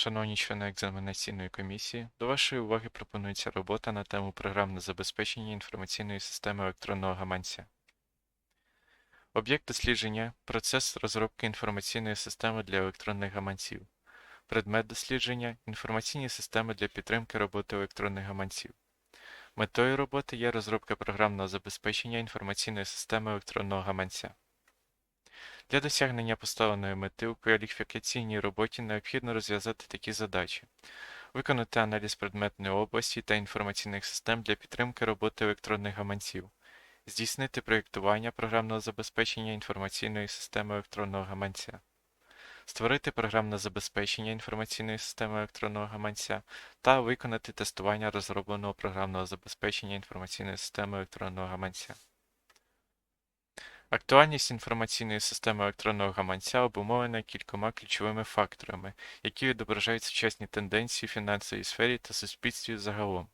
Шановні члени екзаменаційної комісії, до вашої уваги пропонується робота на тему програмне забезпечення інформаційної системи електронного гаманця. Об'єкт дослідження – процес розробки інформаційної системи для електронних гаманців. Предмет дослідження – інформаційні системи для підтримки роботи електронних гаманців. Метою роботи є розробка програмного забезпечення інформаційної системи електронного гаманця. Для досягнення поставленої мети у кваліфікаційній роботі необхідно розв'язати такі задачі: виконати аналіз предметної області та інформаційних систем для підтримки роботи електронних гаманців, здійснити проєктування програмного забезпечення інформаційної системи електронного гаманця, створити програмне забезпечення інформаційної системи електронного гаманця та виконати тестування розробленого програмного забезпечення інформаційної системи електронного гаманця. Актуальність інформаційної системи електронного гаманця обумовлена кількома ключовими факторами, які відображають сучасні тенденції в фінансовій сфері та суспільстві загалом.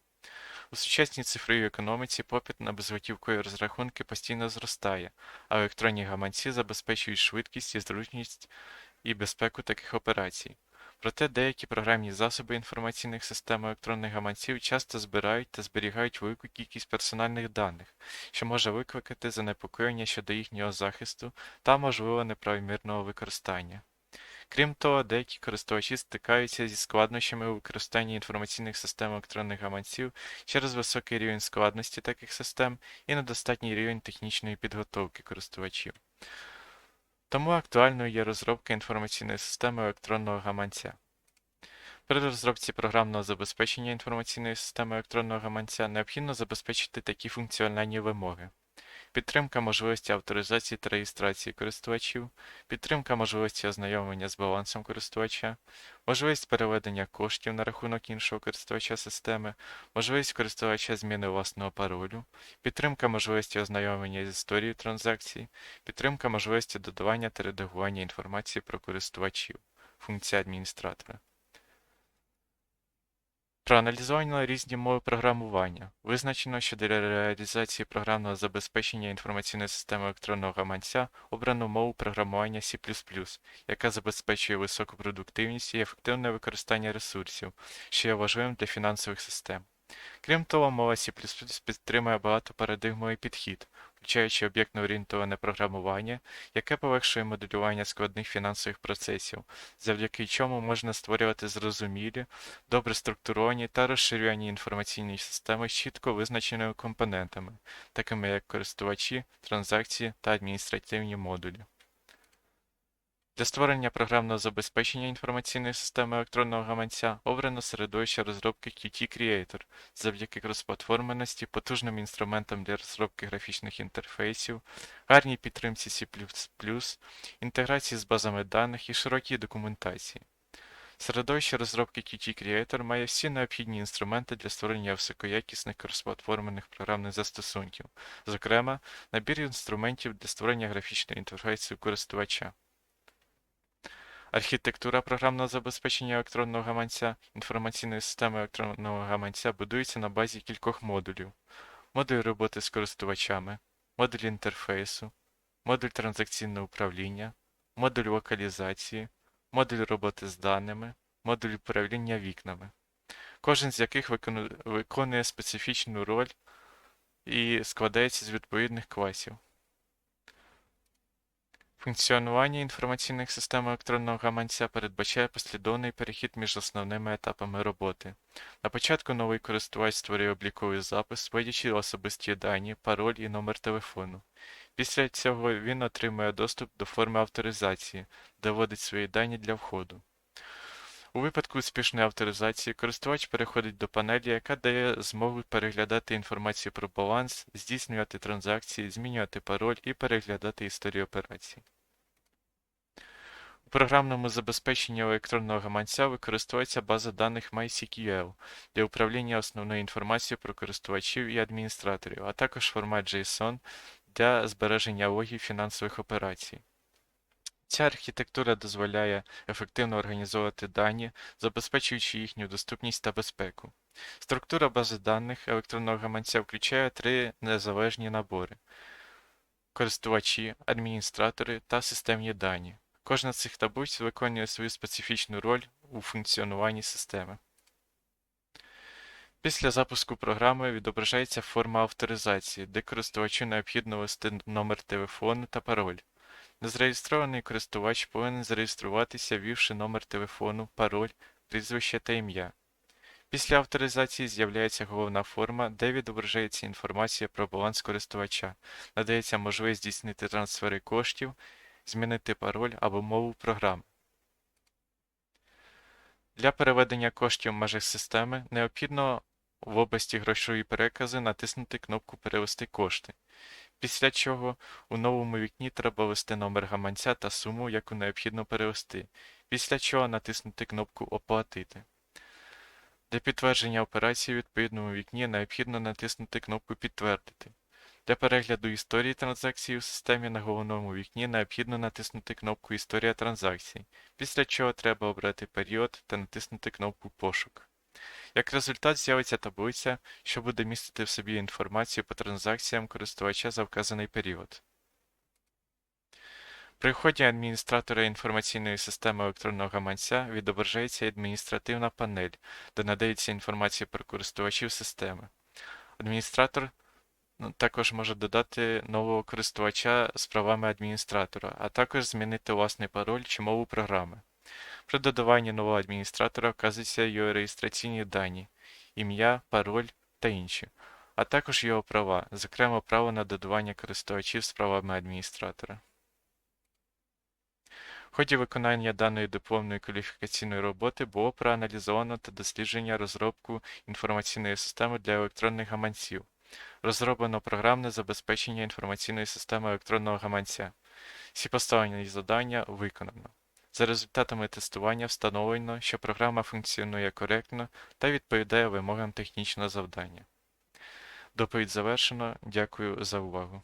У сучасній цифровій економіці попит на безготівкові розрахунки постійно зростає, а електронні гаманці забезпечують швидкість і зручність і безпеку таких операцій. Проте деякі програмні засоби інформаційних систем електронних гаманців часто збирають та зберігають велику кількість персональних даних, що може викликати занепокоєння щодо їхнього захисту та можливо неправомірного використання. Крім того, деякі користувачі стикаються зі складнощами у використанні інформаційних систем електронних гаманців через високий рівень складності таких систем і недостатній рівень технічної підготовки користувачів. Тому актуальною є розробка інформаційної системи електронного гаманця. При розробці програмного забезпечення інформаційної системи електронного гаманця необхідно забезпечити такі функціональні вимоги. Підтримка можливості авторизації та реєстрації користувачів, підтримка можливості ознайомлення з балансом користувача, можливість переведення коштів на рахунок іншого користувача системи, можливість користувача зміни власного паролю, підтримка можливості ознайомлення з історією транзакцій, підтримка можливості додавання та редагування інформації про користувачів, функція адміністратора. Проаналізовано різні мови програмування. Визначено, що для реалізації програмного забезпечення інформаційної системи електронного гаманця обрано мову програмування C++, яка забезпечує високу продуктивність і ефективне використання ресурсів, що є важливим для фінансових систем. Крім того, мова C++ підтримує багатопарадигмовий підхід, включаючи об'єктно-орієнтоване програмування, яке полегшує моделювання складних фінансових процесів, завдяки чому можна створювати зрозумілі, добре структуровані та розширювані інформаційні системи з чітко визначеними компонентами, такими як користувачі, транзакції та адміністративні модулі. Для створення програмного забезпечення інформаційної системи електронного гаманця обрано середовище розробки Qt Creator завдяки кросплатформеності, потужним інструментам для розробки графічних інтерфейсів, гарній підтримці C++, інтеграції з базами даних і широкій документації. Середовище розробки Qt Creator має всі необхідні інструменти для створення високоякісних кросплатформених програмних застосунків, зокрема, набір інструментів для створення графічного інтерфейсу користувача. Архітектура програмного забезпечення електронного гаманця інформаційної системи електронного гаманця будується на базі кількох модулів: модуль роботи з користувачами, модуль інтерфейсу, модуль транзакційного управління, модуль локалізації, модуль роботи з даними, модуль управління вікнами, кожен з яких виконує специфічну роль і складається з відповідних класів. Функціонування інформаційних систем електронного гаманця передбачає послідовний перехід між основними етапами роботи. На початку новий користувач створює обліковий запис, вводячи особисті дані, пароль і номер телефону. Після цього він отримує доступ до форми авторизації, де вводить свої дані для входу. У випадку успішної авторизації користувач переходить до панелі, яка дає змогу переглядати інформацію про баланс, здійснювати транзакції, змінювати пароль і переглядати історію операцій. У програмному забезпеченні електронного гаманця використовується база даних MySQL для управління основною інформацією про користувачів і адміністраторів, а також формат JSON для збереження логів фінансових операцій. Ця архітектура дозволяє ефективно організовувати дані, забезпечуючи їхню доступність та безпеку. Структура бази даних електронного гаманця включає три незалежні набори користувачі, адміністратори та системні дані. Кожна з цих таблиць виконує свою специфічну роль у функціонуванні системи. Після запуску програми відображається форма авторизації, де користувачу необхідно ввести номер телефону та пароль. Незареєстрований користувач повинен зареєструватися, ввівши номер телефону, пароль, прізвище та ім'я. Після авторизації з'являється головна форма, де відображається інформація про баланс користувача, надається можливість здійснити трансфери коштів, змінити пароль або мову програми. Для переведення коштів в межах системи необхідно в області грошові перекази натиснути кнопку Перевести кошти. Після чого у новому вікні треба ввести номер гаманця та суму, яку необхідно перевести, після чого натиснути кнопку Оплатити. Для підтвердження операції у відповідному вікні необхідно натиснути кнопку Підтвердити. Для перегляду історії транзакцій у системі на головному вікні необхідно натиснути кнопку Історія транзакцій, після чого треба обрати період та натиснути кнопку Пошук. Як результат з'явиться таблиця, що буде містити в собі інформацію по транзакціям користувача за вказаний період. При вході адміністратора інформаційної системи електронного гаманця відображається адміністративна панель, де надається інформація про користувачів системи. Адміністратор також може додати нового користувача з правами адміністратора, а також змінити власний пароль чи мову програми. При додаванні нового адміністратора вказуються його реєстраційні дані, ім'я, пароль та інші, а також його права, зокрема право на додавання користувачів з правами адміністратора. В ході виконання даної дипломної кваліфікаційної роботи було проаналізовано та дослідження розробку інформаційної системи для електронних гаманців. Розроблено програмне забезпечення інформаційної системи електронного гаманця. Всі поставлені завдання виконано. За результатами тестування встановлено, що програма функціонує коректно та відповідає вимогам технічного завдання. Доповідь завершено. Дякую за увагу.